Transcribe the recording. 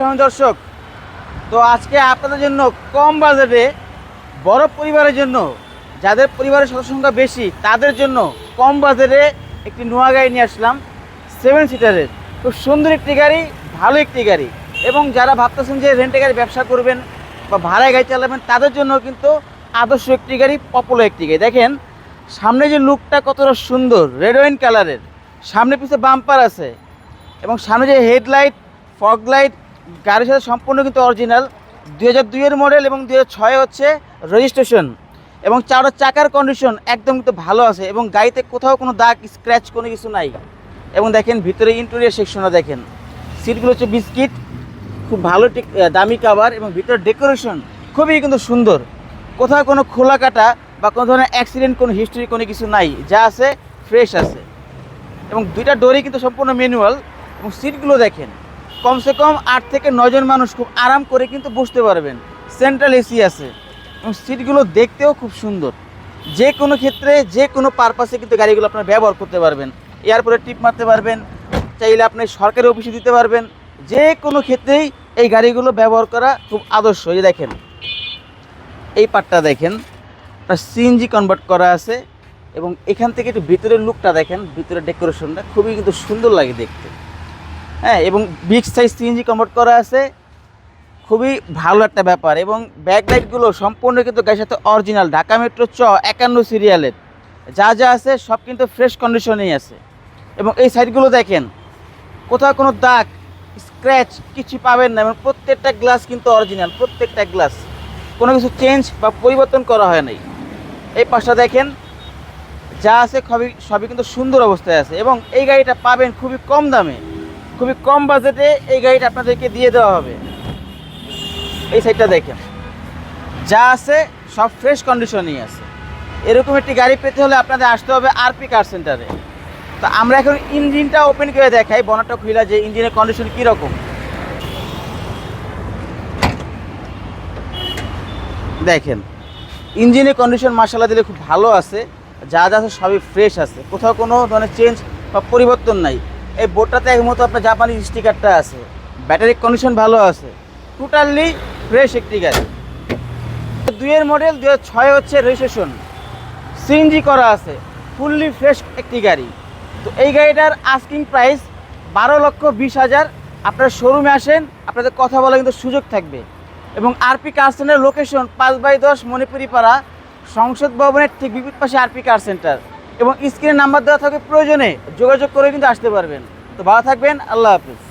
দর্শক, তো আজকে আপনাদের জন্য কম বাজেটে বড় পরিবারের জন্য, যাদের পরিবারের সদস্য সংখ্যা বেশি, তাদের জন্য কম বাজেটে একটি নোয়া গাড়ি নিয়ে আসলাম সেভেন সিটারের খুব সুন্দর একটি গাড়ি, ভালো একটি গাড়ি। এবং যারা ভাবতেছেন যে রেন্টে গাড়ি ব্যবসা করবেন বা ভাড়ায় গাড়ি চালাবেন, তাদের জন্য কিন্তু আদর্শ একটি গাড়ি পপুলার একটি গাড়ি। দেখেন, সামনে যে লুকটা কতটা সুন্দর রেড ওয়াইন কালারের সামনে পিছে বাম্পার আছে। এবং সামনে যে হেডলাইট ফগ লাইট গাড়ির সাথে সম্পূর্ণ কিন্তু অরিজিনাল দুই হাজার দুইয়ের মডেল এবং দুই হাজার ছয় হচ্ছে রেজিস্ট্রেশন এবং চারটা চাকার কন্ডিশন একদম কিন্তু ভালো আছে এবং গাড়িতে কোথাও কোনো দাগ স্ক্র্যাচ কোনো কিছু নাই। এবং দেখেন ভিতরে ইন্টেরিয়ার সেকশনটা দেখেন। সিটগুলো হচ্ছে বিস্কিট খুব ভালো দামি কাভার এবং ভিতরে ডেকোরেশন খুবই কিন্তু সুন্দর। কোথাও কোনো খোলা কাটা বা কোনো ধরনের অ্যাক্সিডেন্ট কোনো হিস্ট্রি কোনো কিছু নাই। যা আছে ফ্রেশ আছে। এবং দুইটা ডোরই কিন্তু সম্পূর্ণ ম্যানুয়াল এবং সিটগুলো দেখেন। কমসে কম আট থেকে নয়জন মানুষ খুব আরাম করে কিন্তু বসতে পারবেন। সেন্ট্রাল এসি আছে। এবং সিটগুলো দেখতেও খুব সুন্দর। যে কোনো ক্ষেত্রে, যে কোনো পারপাসে কিন্তু গাড়িগুলো আপনার ব্যবহার করতে পারবেন। এয়ারপোর্টে টিপ মারতে পারবেন, চাইলে আপনি সরকারি অফিসে দিতে পারবেন। যে কোনো ক্ষেত্রেই এই গাড়িগুলো ব্যবহার করা খুব আদর্শ। এই দেখেন, এই পার্টটা দেখেন সিএনজি কনভার্ট করা আছে এবং এখান থেকে একটু ভিতরের লুকটা দেখেন, ভিতরের ডেকোরেশনটা খুবই কিন্তু সুন্দর লাগে দেখতে। হ্যাঁ এবং বিগ সাইজ সিএনজি কনভার্ট করা আছে, খুবই ভালো একটা ব্যাপার। এবং ব্যাক লাইটগুলো সম্পূর্ণ কিন্তু গাড়ির সাথে অরিজিনাল ঢাকা মেট্রো চ, একান্ন সিরিয়ালের যা যা আছে, সব কিন্তু ফ্রেশ কন্ডিশনেই আছে। এবং এই সাইডগুলো দেখেন, কোথাও কোনো দাগ স্ক্র্যাচ কিছু পাবেন না, এবং প্রত্যেকটা গ্লাস কিন্তু অরিজিনাল প্রত্যেকটা গ্লাস কোনো কিছু চেঞ্জ বা পরিবর্তন করা হয় নাই। এই পাশটা দেখেন, যা আছে সবই সবই কিন্তু সুন্দর অবস্থায় আছে। এবং এই গাড়িটা পাবেন খুবই কম দামে। খুবই কম বাজেটে এই গাড়িটা আপনাদেরকে দিয়ে দেওয়া হবে। এই সাইডটা দেখেন। যা আছে, সব ফ্রেশ কন্ডিশনেই আছে। এরকম একটি গাড়ি পেতে হলে আপনাদের আসতে হবে আরপি কার সেন্টারে তো আমরা এখন ইঞ্জিনটা ওপেন করে দেখাই বনাটা খুলে যে ইঞ্জিনের কন্ডিশন কীরকম। দেখেন, ইঞ্জিনের কন্ডিশন মাসালা দিলে খুব ভালো আছে, যা যা আছে সবই ফ্রেশ আছে। কোথাও কোনো ধরনের চেঞ্জ বা পরিবর্তন নাই। এই বোর্ডটাতে একমতো আপনার জাপানি স্টিকারটা আছে। ব্যাটারি কন্ডিশন ভালো আছে। টোটালি ফ্রেশ একটি গাড়ি। দুইয়ের মডেল দু ছয় হচ্ছে রেজিস্ট্রেশন সিএনজি করা আছে ফুললি ফ্রেশ একটি গাড়ি। তো এই গাড়িটার আস্কিং প্রাইস বারো লক্ষ বিশ হাজার। আপনারা শোরুমে আসেন, আপনাদের কথা বলার কিন্তু সুযোগ থাকবে। এবং আরপি কার সেন্টার লোকেশন পাঁচ বাই দশ মণিপুরি পাড়া সংসদ ভবনের ঠিক বিপরীত পাশে আরপি কার সেন্টার এবং স্ক্রিনে নাম্বার দেওয়া থাকে প্রয়োজনে যোগাযোগ করে কিন্তু আসতে পারবেন। তো ভালো থাকবেন, আল্লাহ হাফিজ।